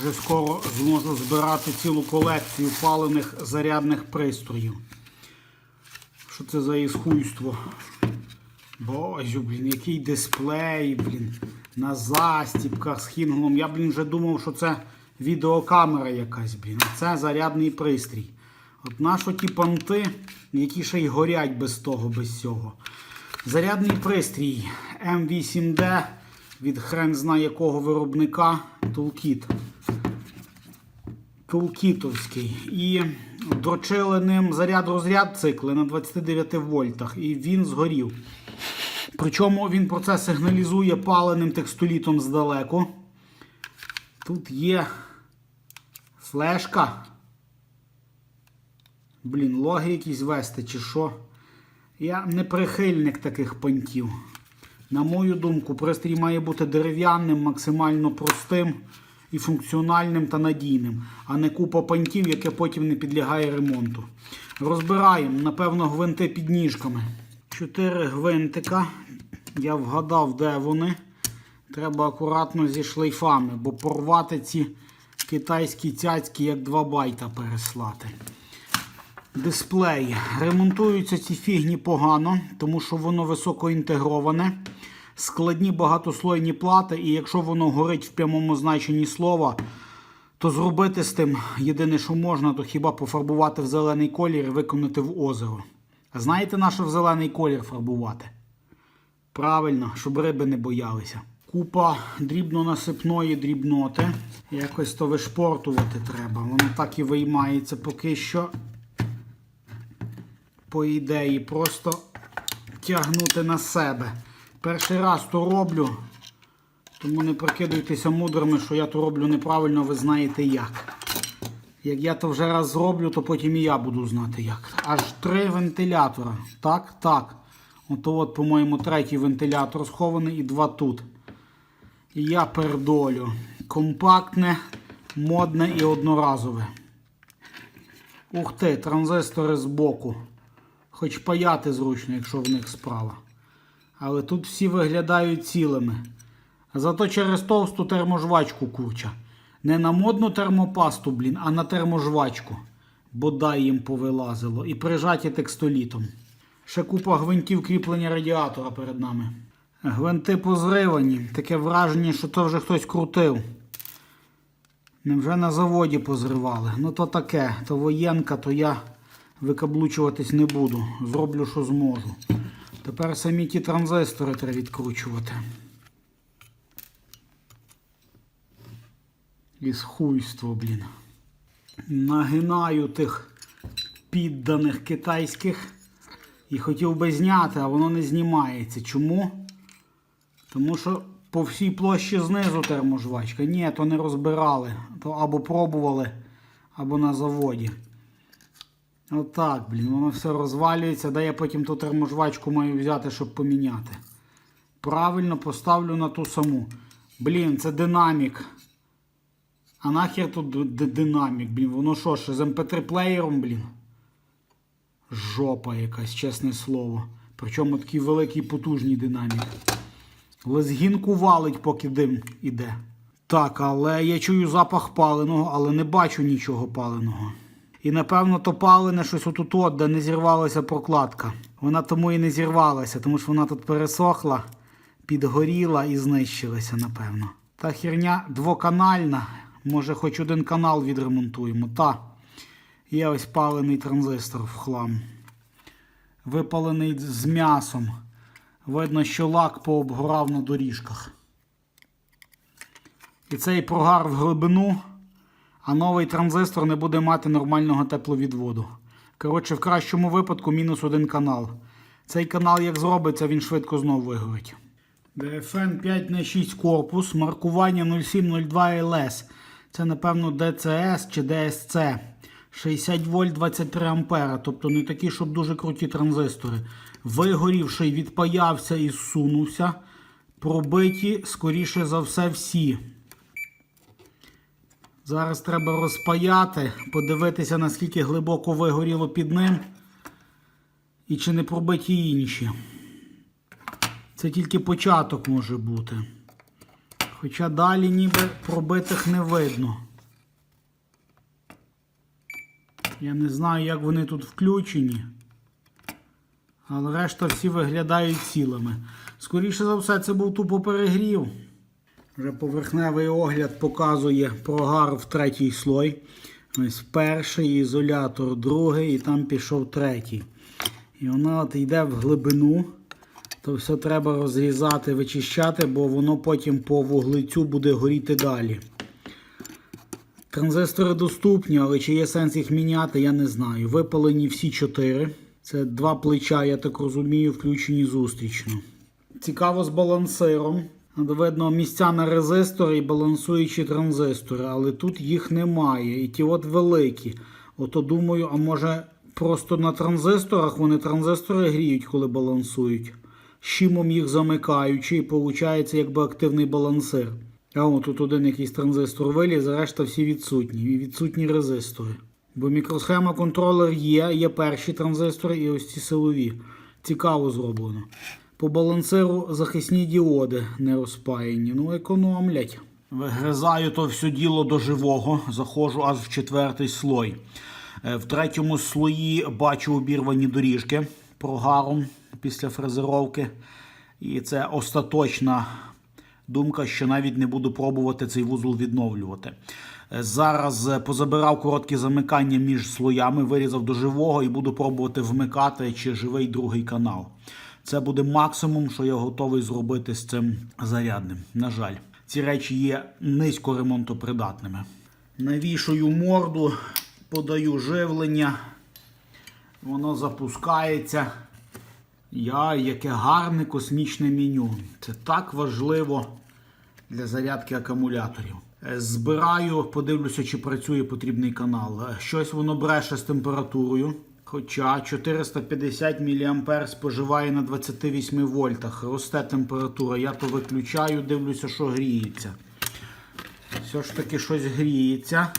вже скоро зможу збирати цілу колекцію палених зарядних пристроїв. Що це за ісхуйство? Боже, блін, який дисплей, блін, на застіпках з хінглом. Я, блін, вже думав, що це відеокамера якась, блін. Це зарядний пристрій. От нащо ті понти, які ще й горять без того, без цього. Зарядний пристрій М8D від хрен знає якого виробника Toolkit. Toolkitовський. І дрочили ним заряд-розряд цикли на 29 вольтах. І він згорів. Причому він про це сигналізує паленим текстолітом здалеку. Тут є флешка. Блін, логи якісь вести чи що. Я не прихильник таких понтів. На мою думку, пристрій має бути дерев'яним, максимально простим і функціональним та надійним, а не купа понтів, яке потім не підлягає ремонту. Розбираємо, напевно, гвинти під ніжками. Чотири гвинтика. Я вгадав, де вони. Треба акуратно зі шлейфами, бо порвати ці китайські цяцькі як 2 байта переслати. Дисплей. Ремонтуються ці фігні погано, тому що воно високоінтегроване. Складні багатослойні плати, і якщо воно горить в прямому значенні слова, то зробити з тим єдине, що можна, то хіба пофарбувати в зелений колір і виконати в озеро. А знаєте, на що в зелений колір фарбувати? Правильно, щоб риби не боялися. Купа дрібно-насипної дрібноти. Якось то вишпортувати треба. Воно так і виймається поки що. По ідеї, просто тягнути на себе. Перший раз то роблю, тому не прикидуйтеся мудрими, що я то роблю неправильно, ви знаєте як. Як я то вже раз зроблю, то потім і я буду знати як. Аж три вентилятора. Так, так. Ото от, по-моєму, третій вентилятор схований і два тут. І я пердолю. Компактне, модне і одноразове. Ух ти, транзистори збоку. Хоч паяти зручно, якщо в них справа. Але тут всі виглядають цілими. Зато через товсту терможвачку курча. Не на модну термопасту, блін, а на терможвачку. Бодай їм повилазило. І прижаті текстолітом. Ще купа гвинтів кріплення радіатора перед нами. Гвинти позривані. Таке враження, що то вже хтось крутив. Невже на заводі позривали? Ну то таке, то воєнка, то я викаблучуватись не буду. Зроблю, що зможу. Тепер самі ті транзистори треба відкручувати. Із хуйство, блін. Нагинаю тих підданих китайських і хотів би зняти, а воно не знімається. Чому? Тому що по всій площі знизу терможвачка. Ні, то не розбирали. То або пробували, або на заводі. Отак, блін, воно все розвалюється, де я потім ту терможвачку маю взяти, щоб поміняти. Правильно поставлю на ту саму. Блін, це динамік. А нахер тут динамік, блін, воно що, ще з mp3 плеєром, блін? Жопа якась, чесне слово. Причому такий великий потужний динамік. Лезгінку валить, поки дим іде. Так, але я чую запах паленого, але не бачу нічого паленого. І напевно то палене щось отут, от, де не зірвалася прокладка. Вона тому і не зірвалася, тому що вона тут пересохла, підгоріла і знищилася, напевно. Та херня двоканальна. Може, хоч один канал відремонтуємо. Та є ось палений транзистор в хлам. Випалений з м'ясом. Видно, що лак пообгорав на доріжках. І цей прогар в глибину, а новий транзистор не буде мати нормального тепловідводу. Коротше, в кращому випадку мінус один канал. Цей канал, як зробиться, він швидко знову вигорить. DFN 5 на 6 корпус, маркування 0702 LS. Це, напевно, DCS чи DSC. 60 вольт 23 ампера, тобто не такі, щоб дуже круті транзистори. Вигорівший, відпаявся і зсунувся. Пробиті, скоріше за все, всі. Зараз треба розпаяти, подивитися, наскільки глибоко вигоріло під ним і чи не пробиті інші. Це тільки початок може бути. Хоча далі ніби пробитих не видно. Я не знаю, як вони тут включені. Але решта всі виглядають цілими. Скоріше за все, це був тупо перегрів. Вже поверхневий огляд показує прогар в третій слой. Ось перший ізолятор, другий, і там пішов третій. І вона от йде в глибину. То все треба розрізати, вичищати, бо воно потім по вуглецю буде горіти далі. Транзистори доступні, але чи є сенс їх міняти, я не знаю. Випалені всі чотири. Це два плеча, я так розумію, включені зустрічно. Цікаво з балансиром. Видно місця на резистори і балансуючі транзистори, але тут їх немає. І ті от великі. Ото думаю, а може просто на транзисторах вони транзистори гріють, коли балансують. Щимом їх замикаючи, і виходить якби активний балансир. А от тут один якийсь транзистор виліз, решта всі відсутні. І відсутні резистори. Бо мікросхема контролер є, є перші транзистори і ось ці силові. Цікаво зроблено. По балансиру захисні діоди не розпаяні. Ну, економлять. Вигризаю то все діло до живого, заходжу аж в четвертий слой. Е, В третьому слої бачу обірвані доріжки прогаром після фрезеровки. І це остаточна думка, що навіть не буду пробувати цей вузол відновлювати. Е, Зараз е, позабирав короткі замикання між слоями, вирізав до живого і буду пробувати вмикати чи живий другий канал. Це буде максимум, що я готовий зробити з цим зарядним. На жаль, ці речі є низько ремонтопридатними. Навішую морду, подаю живлення, воно запускається. Я, яке гарне космічне меню. Це так важливо для зарядки акумуляторів. Е, Збираю, подивлюся, чи працює потрібний канал. Е, Щось воно бреше з температурою. Хоча 450 мА споживає на 28 вольтах. Росте температура. Я то виключаю, дивлюся, що гріється. Все ж таки щось гріється.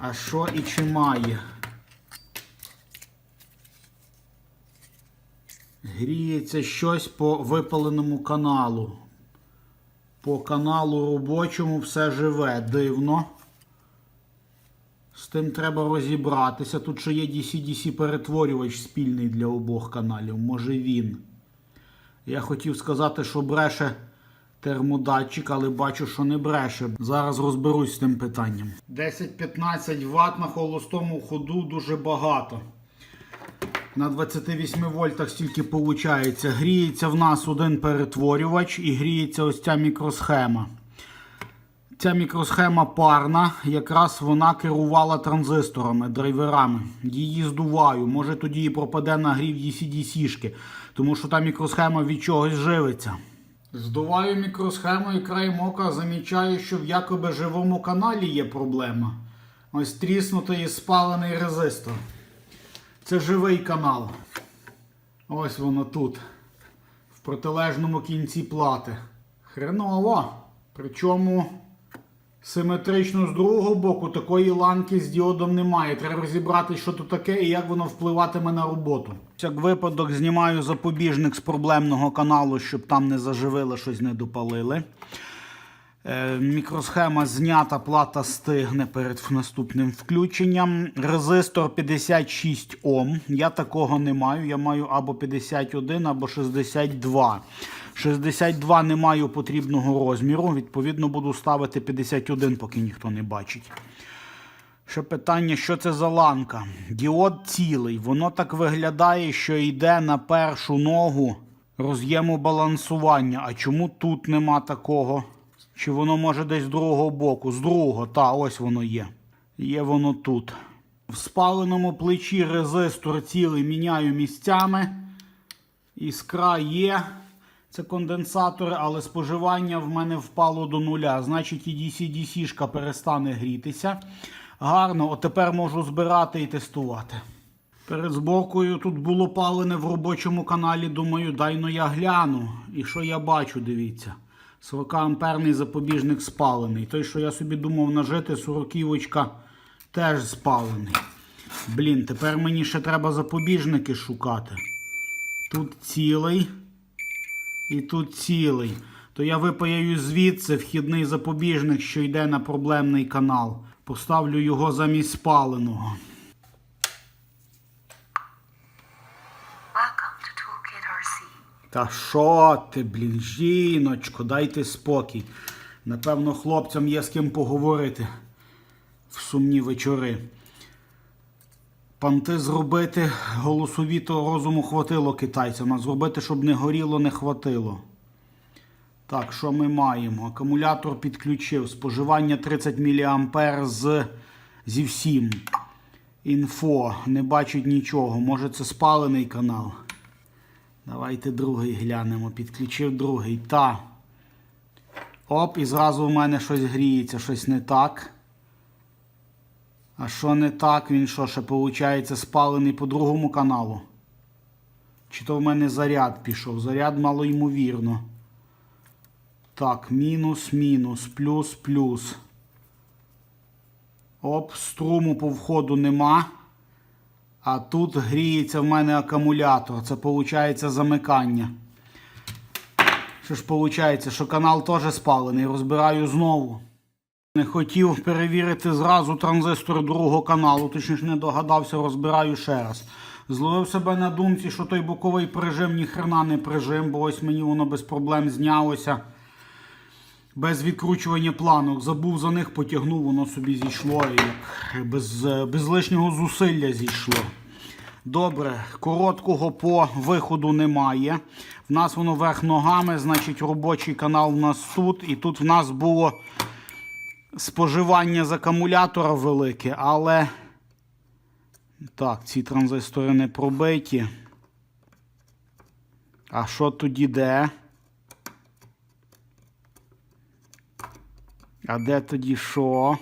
А що і чи має? Гріється щось по випаленому каналу. По каналу робочому все живе. Дивно. Тим треба розібратися. Тут ще є DC-DC перетворювач спільний для обох каналів. Може він. Я хотів сказати, що бреше термодатчик, але бачу, що не бреше. Зараз розберусь з тим питанням. 10-15 Вт на холостому ходу дуже багато. На 28 вольтах стільки виходить. Гріється в нас один перетворювач і гріється ось ця мікросхема. Ця мікросхема парна, якраз вона керувала транзисторами, драйверами. Її здуваю. Може тоді і пропаде нагрів DC-DC-шки, тому що та мікросхема від чогось живиться. Здуваю мікросхему і краєм ока замічаю, що в якоби живому каналі є проблема. Ось тріснутий і спалений резистор. Це живий канал. Ось воно тут. В протилежному кінці плати. Хреново. Причому симетрично з другого боку такої ланки з діодом немає. Треба розібрати, що тут таке і як воно впливатиме на роботу. Як випадок знімаю запобіжник з проблемного каналу, щоб там не заживили, щось не допалили. Е, Мікросхема знята, плата стигне перед наступним включенням. Резистор 56 Ом. Я такого не маю. Я маю або 51, або 62. 62 не маю потрібного розміру. Відповідно, буду ставити 51, поки ніхто не бачить. Ще питання, що це за ланка? Діод цілий. Воно так виглядає, що йде на першу ногу роз'єму балансування. А чому тут нема такого? Чи воно може десь з другого боку? З другого, та, ось воно є. Є воно тут. В спаленому плечі резистор цілий міняю місцями. Іскра є. Це конденсатори, але споживання в мене впало до нуля. Значить, і DC-DC-шка перестане грітися. Гарно, от тепер можу збирати і тестувати. Перед зборкою тут було палене в робочому каналі. Думаю, дай ну я гляну. І що я бачу, дивіться. 40 амперний запобіжник спалений. Той, що я собі думав нажити, 40 теж спалений. Блін, тепер мені ще треба запобіжники шукати. Тут цілий і тут цілий, то я випаяю звідси вхідний запобіжник, що йде на проблемний канал. Поставлю його замість спаленого. Та що ти, блін, жіночко, дайте спокій. Напевно, хлопцям є з ким поговорити в сумні вечори. Панти зробити голосові, то розуму хватило китайцям, а зробити, щоб не горіло, не хватило. Так, що ми маємо? Акумулятор підключив. Споживання 30 мА з, зі всім. Інфо. Не бачить нічого. Може це спалений канал. Давайте другий глянемо. Підключив другий. Та. Оп, і зразу в мене щось гріється, щось не так. А що не так? Він що, ще виходить спалений по другому каналу? Чи то в мене заряд пішов? Заряд мало ймовірно. Так, мінус, мінус, плюс, плюс. Оп, струму по входу нема. А тут гріється в мене акумулятор. Це виходить замикання. Що ж виходить, що канал теж спалений. Розбираю знову. Не хотів перевірити зразу транзистор другого каналу, точніше не догадався, розбираю ще раз. Зловив себе на думці, що той боковий прижим ніхрена не прижим, бо ось мені воно без проблем знялося. Без відкручування планок. Забув за них, потягнув, воно собі зійшло і без, без лишнього зусилля зійшло. Добре, короткого по виходу немає. В нас воно верх ногами, значить робочий канал в нас тут. І тут в нас було споживання з акумулятора велике, але так, ці транзистори не пробиті. А що тоді де? А де тоді що?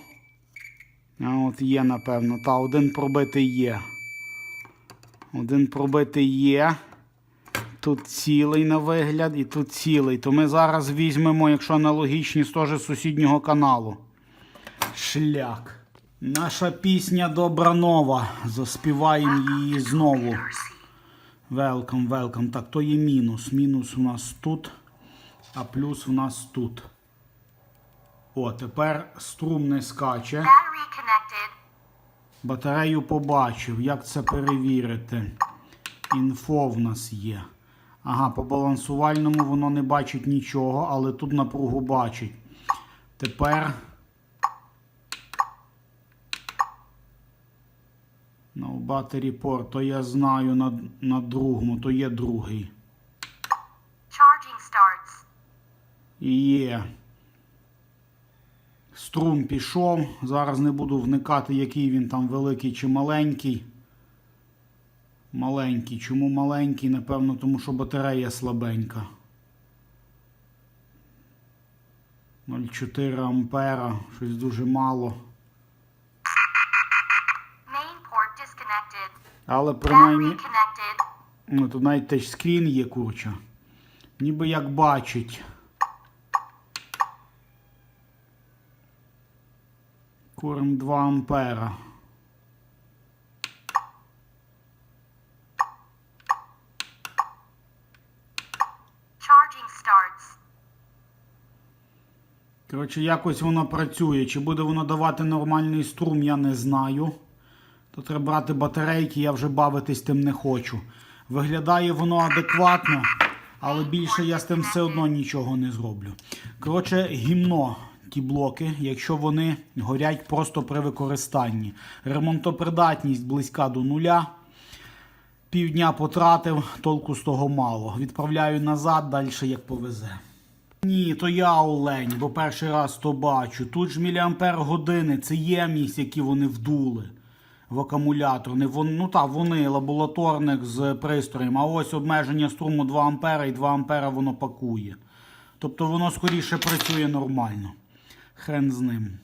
А от є, напевно. Та, один пробитий є. Один пробитий є. Тут цілий на вигляд і тут цілий. То ми зараз візьмемо, якщо аналогічність, теж сусіднього каналу. Шлях. Наша пісня добра нова. Заспіваємо її знову. Welcome, welcome. Так, то є мінус. Мінус у нас тут, а плюс у нас тут. О, тепер струм не скаче. Батарею побачив. Як це перевірити? Інфо в нас є. Ага, по балансувальному воно не бачить нічого, але тут напругу бачить. Тепер. Battery port, то я знаю на, на другому, то є другий. Charging starts. Є. Струм пішов. Зараз не буду вникати, який він там великий чи маленький. Маленький. Чому маленький? Напевно, тому що батарея слабенька. 0,4 ампера. Щось дуже мало. Але принаймні. Ну, тут навіть тачскрін є, курча. Ніби як бачить. Курим 2 ампера. Коротше, якось воно працює. Чи буде воно давати нормальний струм, я не знаю. То треба брати батарейки, я вже бавитись тим не хочу. Виглядає воно адекватно, але більше я з тим все одно нічого не зроблю. Коротше, гімно ті блоки, якщо вони горять просто при використанні. Ремонтопридатність близька до нуля. Півдня потратив, толку з того мало. Відправляю назад, далі як повезе. Ні, то я олень, бо перший раз то бачу. Тут ж міліампер години, це ємність, які вони вдули в акумуляторний. Вон, ну так, вони лабораторник з пристроєм. А ось обмеження струму 2 ампера і 2 ампера воно пакує. Тобто воно скоріше працює нормально. Хрен з ним.